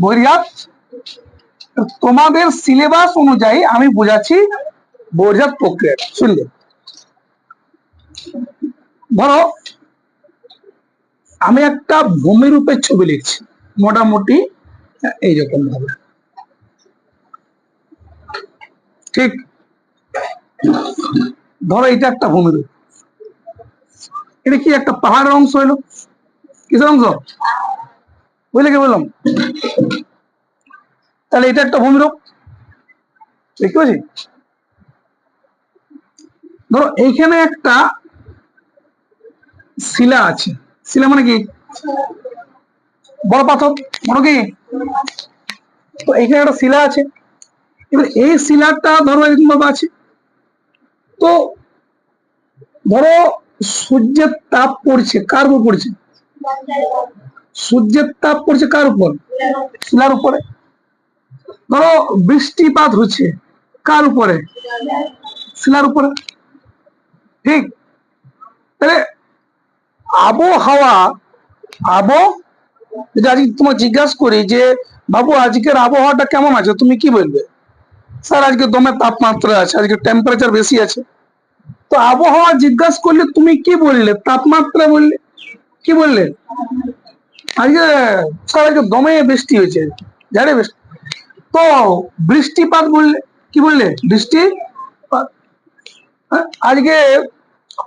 বহির্জাত তোমাদের সিলেবাস অনুযায়ী আমি বোঝাচ্ছি বহির্জাত প্রক্রিয়া। শুনলে? ধরো, আমি একটা ভূমিরূপের ছবি লিখছি, মোটামুটি এইরকম ভাবে। ঠিক? ধরো এটা একটা ভূমিরূপ। এটা কি একটা পাহাড়ের অংশ হলো? কিসের অংশ? বুঝলে কি বললাম? তাহলে এটা একটা ভূমিরূপ দেখতে পাচ্ছি? ধরো এইখানে একটা শিলা আছে। শিলা মানে কি? বড় পাথর বড় কি? তো এখানে একটা শিলা আছে। এবার এই শিলাটা ধরো এরকম ভাবে আছে। তো ধরো সূর্যের তাপ পড়ছে, কার উপর পড়ছে? সূর্যের তাপ পড়ছে কার উপর? শিলার উপরে। ধরো বৃষ্টিপাত হচ্ছে, কার উপরে? শিলার উপরে। ঠিক? তাহলে আবহাওয়া আবো যদি আজকে তোমার জিজ্ঞাসা করি যে, বাবু, আজকের আবহাওয়াটা কেমন আছে? তুমি কি বলবে? স্যার, আজকে দমে তাপমাত্রা আছে, আজকে টেম্পারেচার বেশি আছে। তো আবহাওয়া জিজ্ঞাসা করলে তুমি কি বললে? তাপমাত্রা বললে? কি বললে? আজকে স্যার আজকে দমে বৃষ্টি হয়েছে জানে বৃষ্টি। তো বৃষ্টিপাত বললে, কি বললে? বৃষ্টি? আজকে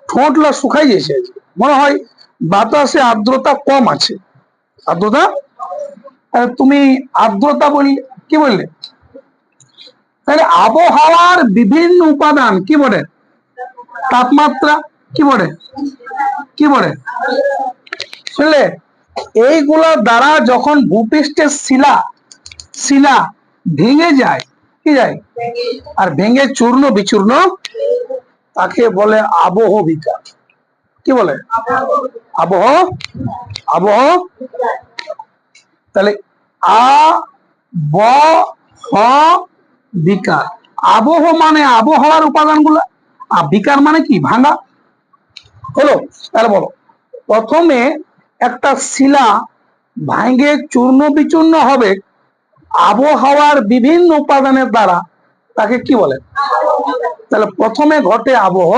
ঠোঁটলা শুকাই গেছে। মনে হয় বাতাসে আর্দ্রতা কম আছে। আর্দ্রতা? তুমি আর্দ্রতা বললে কি বললে? তাহলে আবহাওয়ার বিভিন্ন উপাদান, কি বলে? তাপমাত্রা, কি বলে? কি বলে? শুনলে? এইগুলা দ্বারা যখন ভূপৃষ্ঠের শিলা শিলা ভেঙে যায়, কি যায়? আর ভেঙে চূর্ণ বিচূর্ণ তাকে বলে আবহ বিকার। কি বলে? আবহ আবহ। তাহলে আ, ব, হ, বিকার। আবহ মানে আবহাওয়ার উপাদানগুলো। আর বিকার মানে কি? ভাঙা। হলো, তাহলে বলো। প্রথমে একটা শিলা ভাঙে চূর্ণ বিচূর্ণ হবে। আবহাওয়ার বিভিন্ন উপাদানের দ্বারা তাকে কি বলে? তাহলে প্রথমে ঘটে আবহ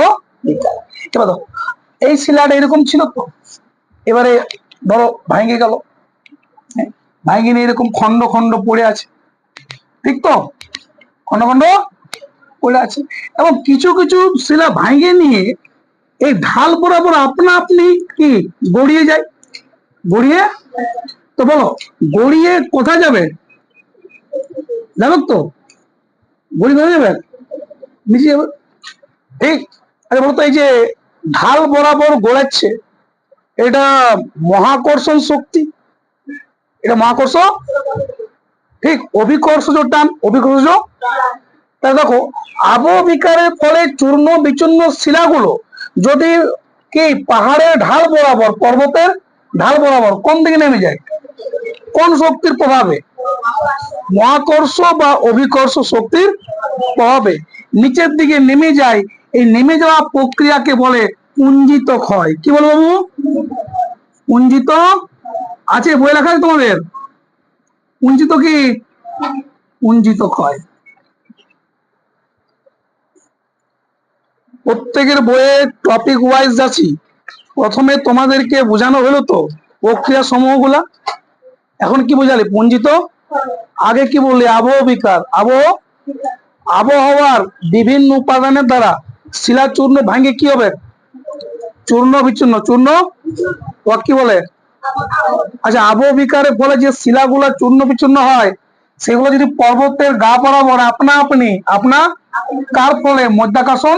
এবার এই শিলাটা এরকম ছিল তো। এবারে ধরো ভাঙে গেল। হ্যাঁ, ভাঙে নিয়ে এরকম খন্ড খন্ড পড়ে আছে। ঠিক তো? খন্ড খন্ড পড়ে আছে। এবং কিছু কিছু শিলা ভাঙে নিয়ে এই ঢাল বরাবর আপনা আপনি কি গড়িয়ে যায়? গড়িয়ে? তো বলো, গড়িয়ে কোথায় যাবে? জানো তো? গড়িয়ে কোথায় যাবে? নিচে যাবে। ঠিক? আরে বলতো এই যে ঢাল বরাবর গড়াচ্ছে, এটা মহাকর্ষণ শক্তি? এটা মহাকর্ষ? ঠিক অভিকর্ষজ টান অভিকর্ষজ তাহলে দেখো আবহবিকারের ফলে চূর্ণ বিচূর্ণ শিলাগুলো যদি কি পাহাড়ের ঢাল বরাবর পর্বতের ঢাল বরাবর, কোন দিকে নেমে যায়? কোন শক্তির প্রভাবে? মহাকর্ষ বা অভিকর্ষ শক্তির প্রভাবে। নিচের দিকে নেমে যায়, এই নেমে যাওয়া প্রক্রিয়াকে বলে পুঞ্জিত ক্ষয় কি বলব বাবু? পুঞ্জিত আছে, বই লেখা আছে তোমাদের? পুঞ্জিত কি? পুঞ্জিত ক্ষয় প্রত্যেকের বইয়ে টপিক ওয়াইজ যাচ্ছি। প্রথমে তোমাদেরকে বোঝানো হলো তো প্রক্রিয়া সমূহগুলা। এখন কি বোঝালে? পুঞ্জিত? আগে কি বললে? আবহ বিকার। আবহ? আবহাওয়ার বিভিন্ন উপাদানের দ্বারা শিলা চূর্ণ ভাঙে কি হবে? চূর্ণ বিচূর্ণ চূর্ণ? কি বলে? আচ্ছা আবহ বিকারের ফলে যে শিলাগুলা চূর্ণ বিচূর্ণ হয়, সেগুলো যদি পর্বতের গা বরাবর আপনা আপনি, আপনা কার ফলে? মধ্যাকর্ষণ?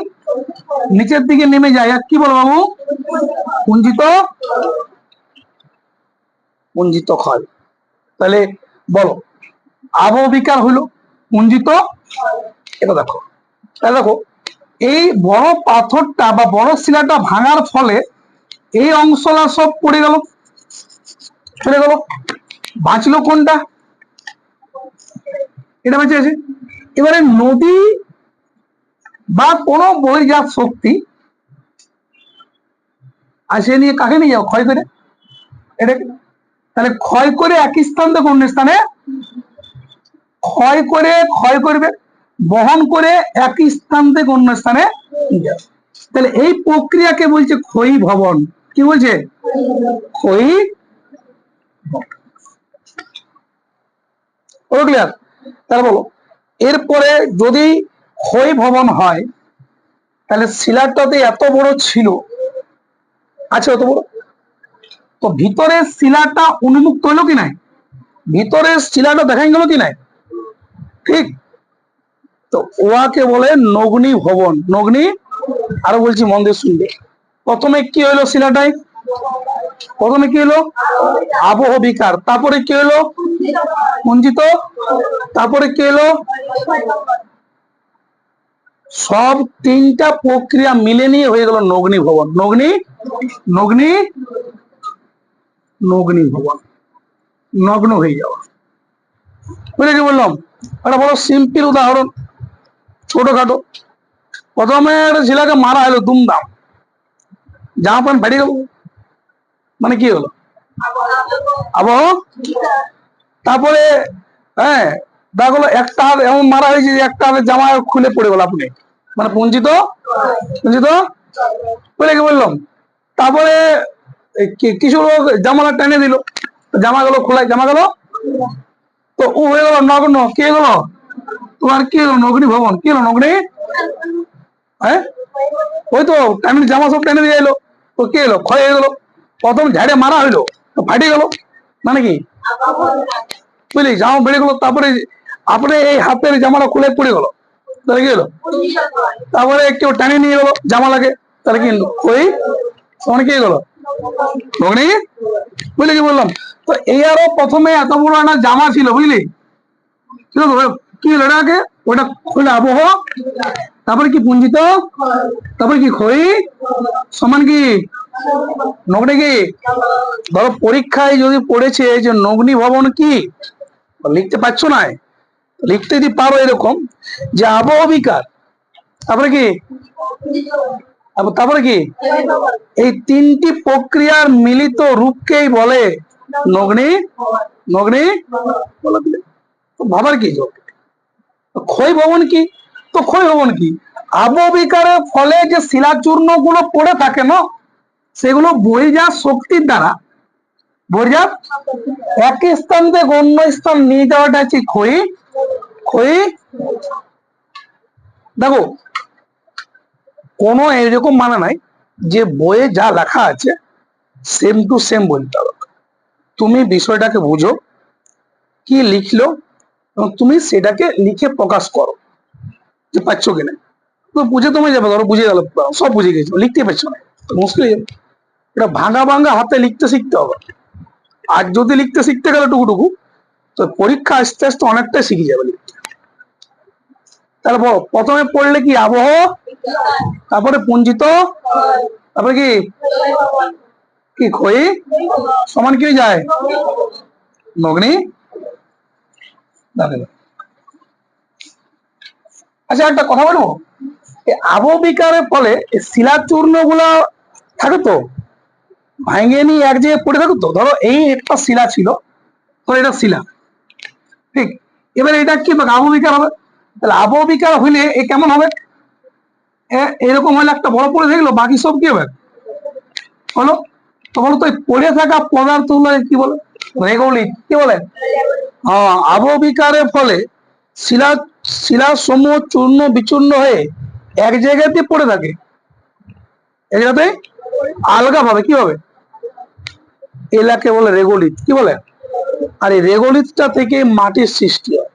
নিচের দিকে নেমে যায়। কি বলো বাবু? পুঞ্জিত? পুঞ্জিত ক্ষয় তাহলে বলো আবহবিকার হইল পুঞ্জিত এটা দেখো। তাহলে দেখো, এই বড় পাথরটা বা বড় শিলাটা ভাঙার ফলে এই অংশটা সব পড়ে গেল। চলে গেল। বাঁচলো কোনটা? এটা বেঁচে আছে এবারে নদী বা কোনো বহির্জাত শক্তি আসে নিয়ে কাকে নিয়ে যাও? ক্ষয় করে? এটাকে তাহলে ক্ষয় করে একই স্থান থেকে অন্য স্থানে। ক্ষয় করে, ক্ষয় করবে, বহন করে একই স্থান থেকে অন্য স্থানে তাহলে এই প্রক্রিয়াকে বলছে ক্ষয়ী ভবন। কি বলছে? ক্ষয়ী ক্লিয়ার তাহলে বলো, এরপরে যদি ক্ষয় ভবন হয়, তাহলে শিলাটাতে এত বড় ছিল আছে অত বড় তো ভিতরের শিলাটা উন্মুক্ত হলো কি নাই? ভিতরের শিলাটা দেখা গেল কি নাই? ঠিক। তো ওয়াকে বলে নগ্নি ভবন। নগ্নি, আরও বলছি মন দিয়ে শুনবে। প্রথমে কি হলো শিলাটাই? প্রথমে কি হলো? আবহ বিকার। তারপরে কি হলো? পুঞ্জিত তারপরে কি হলো? সব তিনটা প্রক্রিয়া মিলে নিয়ে হয়ে গেল নগ্নি ভবন। নগ্নি নগ্নি নগ্নি ভবন। নগ্ন হয়ে যাওয়া বুঝলে কি বললাম? একটা বড় সিম্পল উদাহরণ। ছোটখাটো। প্রথমে একটা ছেলেকে মারা হলো দুমদাম। জামা প্যান্ট ফাটিয়ে গেল। মানে কি হলো? আবহ? তারপরে হ্যাঁ দেখা গেলো একটা হাত, এমন মারা হয়েছে যে একটা হাতে জামা খুলে পড়ে গেল আপনি। মানে পুঞ্জিত? পুঞ্জিত? বুঝলে কি বললাম? তারপরে কিছু লোক জামাটা টেনে দিল। জামা গুলো খোলাই, জামা গেল? তো ও হয়ে গেল নগ্ন। কে গেল? তোমার কি হলো, নগ্নি ভবন? কি হলো, নগ্নি? হ্যাঁ? ওই তো, টাইম জামা সব টেনে দিয়ে এলো। তো কে এলো ক্ষয় হয়ে গেলো। প্রথম ঝাড়ে মারা হইল। তো ফাটে গেল। মানে কি? বুঝলি? জামা বেড়ে গেলো। তারপরে আপনি এই হাতের জামাটা খুলে পড়ে গেল। তাহলে কি হলো? তারপরে কেউ টানে নিয়ে গেলো জামা লাগে তাহলে কি ওই, তখন কি গেলো? নগ্নি বুঝলি কি বললাম? তো এই আরও প্রথমে এত বড় একটা জামা ছিল, বুঝলি? ছিল তো? কি হলো এটাকে? ওটা খুলে আবহাওয়া তারপরে কি পুঞ্জিত, তারপরে কি খই, সমান কি? নগ্নি কি? ধরো পরীক্ষায় যদি পড়েছে যে নগ্নি ভবন কি? লিখতে পারছ না? লিখতে যদি পারো এরকম, যে আবহ বিকার তারপরে কি? তারপরে কি? এই তিনটি প্রক্রিয়ার মিলিত রূপকেই বলে নগ্নি নগ্নি, ভাবার কি ক্ষয় ভবন কি? তো ক্ষয় ভবন কি? আববিকারের ফলে যে শিলাচূর্ণগুলো পড়ে থাকে না, সেগুলো বহির্জাত শক্তির দ্বারা, বহির্জাত এক স্থান থেকে অন্য স্থান নিয়ে যাওয়াটা হচ্ছে ক্ষয়ী ক্ষয়ী দেখো, কোনো এরকম মানে নাই যে বইয়ে যা লেখা আছে সেম টু সেম বলতে হবে। তুমি বিষয়টাকে বুঝো, কি লিখলো, এবং তুমি সেটাকে লিখে প্রকাশ করো। যে পাচ্ছ কিনা। তো বুঝে তুমি যাবে, ধরো বুঝে গেল, সব বুঝে গেছো, লিখতে পারছ না। মুশকিল এটা ভাঙা ভাঙা হাতে লিখতে শিখতে হবে। আর যদি লিখতে শিখতে গেলে টুকুটুকু, তো পরীক্ষা আস্তে আস্তে অনেকটাই শিখে যাবে লিখতে। তাহলে প্রথমে পড়লে কি আবহ, তারপরে পুঞ্জিত, তারপরে কি? কি ক্ষয়ী সমান কি যায়? নগ্নি। আচ্ছা একটা কথা বলব? আবহবিকারের ফলে শিলাচূর্ণগুলা থাকে তো? ভাঙে নিয়ে এক জায়গায় পড়ে থাকো তো? ধরো এই একটা শিলা ছিল, ধরো এটা শিলা। ঠিক? এবার এটা কি হবে? আবহবিকার হবে? তাহলে আবহবিকার হইলে এ কেমন হবে? এরকম হলে একটা বড় পড়ে থাকল, বাকি সব কি হবে? হলো তো বলো তো পড়ে থাকা পদার্থ কি বলে? রেগুলি, কি বলে? হ্যাঁ আবহবিকারের ফলে শিলা শিলা সমূহ চূর্ণ বিচূর্ণ হয়ে এক জায়গাতে পড়ে থাকে। এক জায়গাতে আলগা ভাবে কি হবে? এলাকে বলে রেগোলিত, কি বলে? আর এই রেগোলিতটা থেকে মাটির সৃষ্টি হয়।